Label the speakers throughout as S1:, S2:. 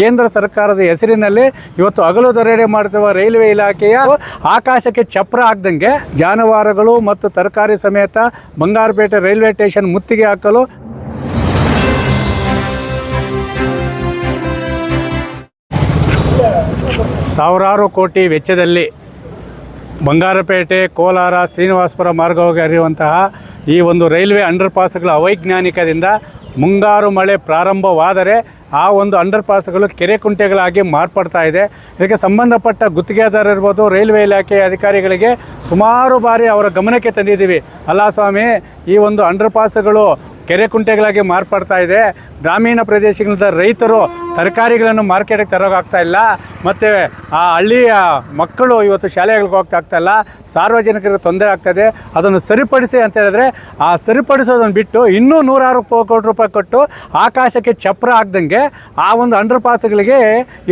S1: ಕೇಂದ್ರ ಸರ್ಕಾರದ ಹೆಸರಿನಲ್ಲಿ ಇವತ್ತು ಹಗಲು ದರೋಡೆ ಮಾಡುತ್ತಿರುವ ರೈಲ್ವೆ ಇಲಾಖೆಯ ಆಕಾಶಕ್ಕೆ ಚಪ್ರ ಆಗ್ದಂಗೆ ಜಾನುವಾರುಗಳು ಮತ್ತು ತರಕಾರಿ ಸಮೇತ ಬಂಗಾರಪೇಟೆ ರೈಲ್ವೆ ಸ್ಟೇಷನ್ ಮುತ್ತಿಗೆ ಹಾಕಲು ಸಾವಿರಾರು ಕೋಟಿ ವೆಚ್ಚದಲ್ಲಿ ಬಂಗಾರಪೇಟೆ ಕೋಲಾರ ಶ್ರೀನಿವಾಸಪುರ ಮಾರ್ಗವಾಗಿ ಹರಿಯುವಂತಹ ಈ ಒಂದು ರೈಲ್ವೆ ಅಂಡರ್ ಪಾಸ್ಗಳ ಅವೈಜ್ಞಾನಿಕದಿಂದ ಮುಂಗಾರು ಮಳೆ ಪ್ರಾರಂಭವಾದರೆ ಆ ಒಂದು ಅಂಡರ್ ಪಾಸ್ಗಳು ಕೆರೆ ಕುಂಟೆಗಳಾಗಿ ಮಾರ್ಪಡ್ತಾ ಇದೆ. ಇದಕ್ಕೆ ಸಂಬಂಧಪಟ್ಟ ಗುತ್ತಿಗೆದಾರ ಇರ್ಬೋದು, ರೈಲ್ವೆ ಇಲಾಖೆ ಅಧಿಕಾರಿಗಳಿಗೆ ಸುಮಾರು ಬಾರಿ ಅವರ ಗಮನಕ್ಕೆ ತಂದಿದ್ದೀವಿ. ಅಲ್ಲ ಸ್ವಾಮಿ, ಈ ಒಂದು ಅಂಡರ್ ಪಾಸ್ಗಳು ಕೆರೆ ಕುಂಟೆಗಳಾಗಿ ಮಾರ್ಪಡ್ತಾ ಇದೆ. ಗ್ರಾಮೀಣ ಪ್ರದೇಶಗಳಿಂದ ರೈತರು ತರಕಾರಿಗಳನ್ನು ಮಾರ್ಕೆಟಿಗೆ ತರೋಕ್ಕಾಗ್ತಾ ಇಲ್ಲ. ಮತ್ತು ಆ ಹಳ್ಳಿಯ ಮಕ್ಕಳು ಇವತ್ತು ಶಾಲೆಗಳಿಗೆ ಹೋಗ್ತಾ ಇಲ್ಲ. ಸಾರ್ವಜನಿಕರಿಗೆ ತೊಂದರೆ ಆಗ್ತದೆ ಅದನ್ನು ಸರಿಪಡಿಸಿ ಅಂತ ಹೇಳಿದ್ರೆ ಆ ಸರಿಪಡಿಸೋದನ್ನು ಬಿಟ್ಟು ಇನ್ನೂ ನೂರಾರು ಕೋಟಿ ರೂಪಾಯಿ ಕೊಟ್ಟು ಆಕಾಶಕ್ಕೆ ಚಪ್ರ ಆಗ್ದಂಗೆ ಆ ಒಂದು ಅಂಡರ್ ಪಾಸ್ಗಳಿಗೆ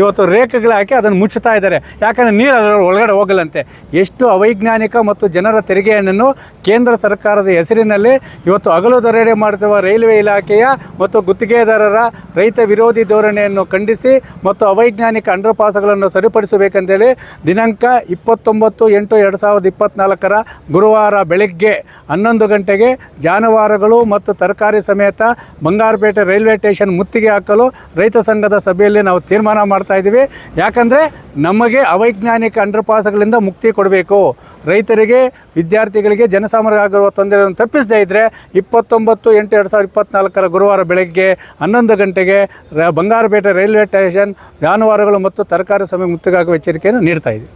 S1: ಇವತ್ತು ರೇಖೆಗಳು ಹಾಕಿ ಅದನ್ನು ಮುಚ್ಚುತ್ತಾ ಇದ್ದಾರೆ. ಯಾಕಂದರೆ ನೀರು ಅದರ ಒಳಗಡೆ ಹೋಗಲಂತೆ ಎಷ್ಟು ಅವೈಜ್ಞಾನಿಕ ಮತ್ತು ಜನರ ತೆರಿಗೆಯನ್ನು ಕೇಂದ್ರ ಸರ್ಕಾರದ ಹೆಸರಿನಲ್ಲಿ ಇವತ್ತು ಹಗಲು ದರಡೆ ಮಾಡುತ್ತಿರುವ ರೈಲ್ವೆ ಇಲಾಖೆಯ ಮತ್ತು ಗುತ್ತಿಗೆದಾರರ ರೈತ ವಿರೋಧಿ ಧೋರಣೆಯನ್ನು ಖಂಡಿಸಿ ಮತ್ತು ಅವೈಜ್ಞಾನಿಕ ಅಂಡರ್ ಪಾಸ್ಗಳನ್ನು ಸರಿಪಡಿಸಬೇಕಂತೇಳಿ ದಿನಾಂಕ ಇಪ್ಪತ್ತೊಂಬತ್ತು ಎಂಟು ಎರಡು ಸಾವಿರದ ಇಪ್ಪತ್ತ್ನಾಲ್ಕರ ಗುರುವಾರ ಬೆಳಗ್ಗೆ ಹನ್ನೊಂದು ಗಂಟೆಗೆ ಜಾನುವಾರುಗಳು ಮತ್ತು ತರಕಾರಿ ಸಮೇತ ಬಂಗಾರಪೇಟೆ ರೈಲ್ವೆ ಸ್ಟೇಷನ್ ಮುತ್ತಿಗೆ ಹಾಕಲು ರೈತ ಸಂಘದ ಸಭೆಯಲ್ಲಿ ನಾವು ತೀರ್ಮಾನ ಮಾಡ್ತಾ ಇದ್ದೀವಿ. ಯಾಕಂದರೆ ನಮಗೆ ಅವೈಜ್ಞಾನಿಕ ಅಂಡರ್ ಪಾಸ್ಗಳಿಂದ ಮುಕ್ತಿ ಕೊಡಬೇಕು. ರೈತರಿಗೆ, ವಿದ್ಯಾರ್ಥಿಗಳಿಗೆ ಜನಸಾಮಾನ್ಯರಾಗಿರುವ ತೊಂದರೆಯನ್ನು ತಪ್ಪಿಸದೇ ಇದ್ದರೆ ಇಪ್ಪತ್ತೊಂಬತ್ತು, ಎಂಟು ಎರಡು ಸಾವಿರದ ಇಪ್ಪತ್ತ್ನಾಲ್ಕರ ಗುರುವಾರ ಬೆಳಗ್ಗೆ ಹನ್ನೊಂದು ಗಂಟೆಗೆ ಬಂಗಾರಪೇಟೆ ರೈಲ್ವೆ ಸ್ಟೇಷನ್ ಜಾನುವಾರುಗಳು ಮತ್ತು ತರಕಾರಿ ಸಮಯ ಮುತ್ತಿಗಾಗುವ ಎಚ್ಚರಿಕೆಯನ್ನು ನೀಡ್ತಾ ಇದ್ದೀವಿ.